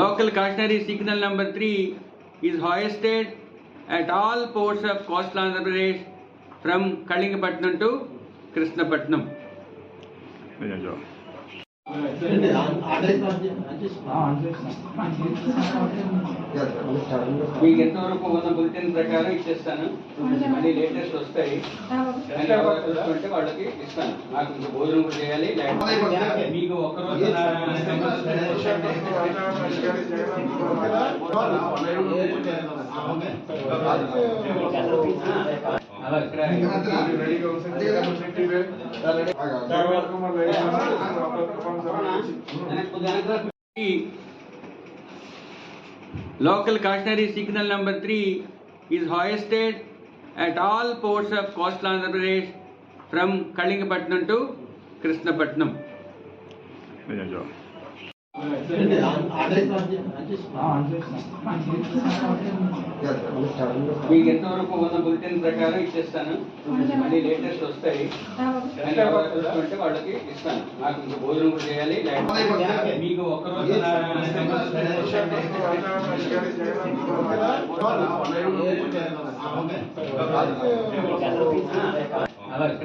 local cautionary signal number 3 is hoisted at all ports of coastal Andhra Pradesh from Kalingapatnam to Krishnapatnam. మీకు ఎంతవరకు ఉన్న bulletin ప్రకారం ఇచ్చేస్తాను మళ్ళీ లేటెస్ట్ వస్తాయి అంటే వాళ్ళకి ఇస్తాను నాకు ఇంకా భోజనం కూడా చేయాలి మీకు ఒక్కరోజు అలా ఇక్కడ Local cautionary signal number 3 is hoisted at all ports of coastal Andhra Pradesh from Kalingapatnam to Krishnapatnam. మీకు ఎంతవరకు వంద బులెటిన్ ప్రకారం ఇచ్చేస్తాను మళ్ళీ లేటెస్ట్ వస్తాయి అంటే వాళ్ళకి ఇస్తాను నాకు ఇంకా భోజనం కూడా చేయాలి మీకు ఒక్కరోజు రోజు Local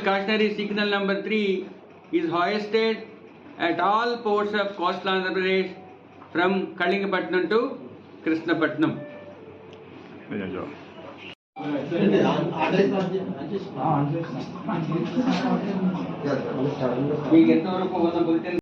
cautionary signal number 3 is hoisted at all ports of coastal Andhra Pradesh from Kalingapatnam to Krishnapatnam. We get